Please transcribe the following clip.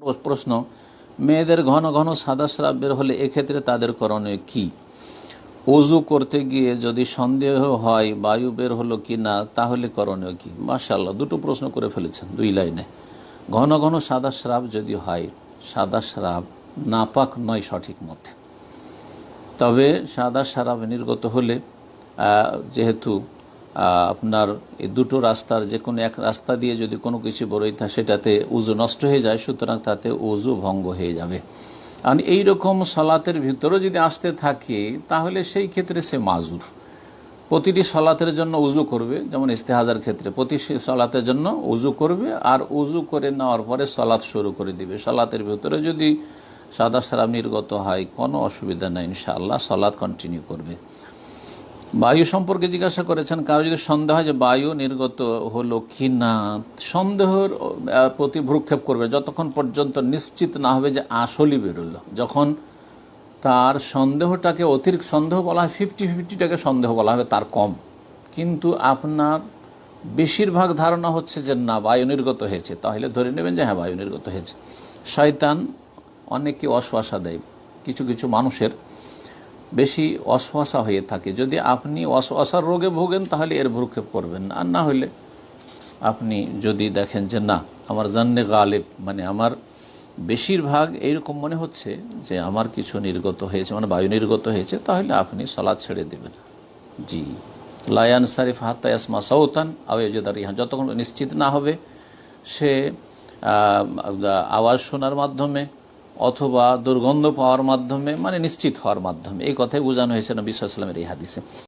প্র- প্রশ্ন, মেয়েদের ঘন ঘন সাদা স্রাব বের হলে এক্ষেত্রে তাদের করণীয় কি? অজু করতে গিয়ে যদি সন্দেহ হয় বায়ু বের হলো কি না, তাহলে করণীয় কি? মাশাল্লাহ দুটো প্রশ্ন করে ফেলেছেন দুই লাইনে। ঘন ঘন সাদা স্রাব যদি হয় সাদা স্রাব নাপাক নয় সঠিক মতে। তবে সাদা সারাব নির্গত হলে যেহেতু আপনার এই দুটো রাস্তার যে কোনো এক রাস্তা দিয়ে যদি কোনো কিছু বেরোয় তা সেটাতে উজু নষ্ট হয়ে যায়, সুতরাং তাতে উজু ভঙ্গ হয়ে যাবে। কারণ এইরকম সলাতের ভিতরেও যদি আসতে থাকে, তাহলে সেই ক্ষেত্রে সে মাজুর। প্রতিটি সলাতের জন্য উজু করবে, যেমন ইস্তেহাজার ক্ষেত্রে। প্রতি সলাতের জন্য উজু করবে, আর উজু করে নেওয়ার পরে সলাৎ শুরু করে দিবে। সলাতের ভিতরে যদি সাদা সারা নির্গত হয়, কোনো অসুবিধা নেই, ইনশাআল্লাহ সলাৎ কন্টিনিউ করবে। বায়ু সম্পর্কে জিজ্ঞাসা করেছেন, কারও যদি সন্দেহ হয় যে বায়ু নির্গত হলো কি না সন্দেহর প্রতি ভ্রুক্ষেপ করবে যতক্ষণ পর্যন্ত নিশ্চিত না হবে যে আসলই বেরোলো। যখন তার সন্দেহটাকে অতিরিক্ত সন্দেহ বলা হয় ফিফটি ফিফটিটাকে সন্দেহ বলা হবে, তার কম। কিন্তু আপনার বেশিরভাগ ধারণা হচ্ছে যে না, বায়ু নির্গত হয়েছে। তাহলে ধরে নেবেন যে হ্যাঁ বায়ু নির্গত হয়েছে। শয়তান অনেককে অশ্বাসা দেয়, কিছু কিছু মানুষের। বেশি অশ্বাসা হয়ে থাকে। যদি আপনি অশ্বাসার রোগে ভোগেন, তাহলে এর ভ্রুক্ষেপ করবেন আর না হলে আপনি যদি দেখেন যে না, আমার জান্নে গালেব মানে আমার বেশিরভাগ এইরকম মনে হচ্ছে যে আমার কিছু নির্গত হয়েছে মানে বায়ু নির্গত হয়েছে, তাহলে আপনি সলাদ ছেড়ে দেবেন। জি। লায়ান সারিফ হাত্তা ইয়াসমা সৌতান আওয়াজদার যতক্ষণ নিশ্চিত না হবে, সে আওয়াজ শোনার মাধ্যমে অথবা দুর্গন্ধ পাওয়ার মাধ্যমে মানে নিশ্চিত হওয়ার মাধ্যমে, এই কথাই বোঝানো হয়েছে নবী সাল্লামের এই হাদিসে।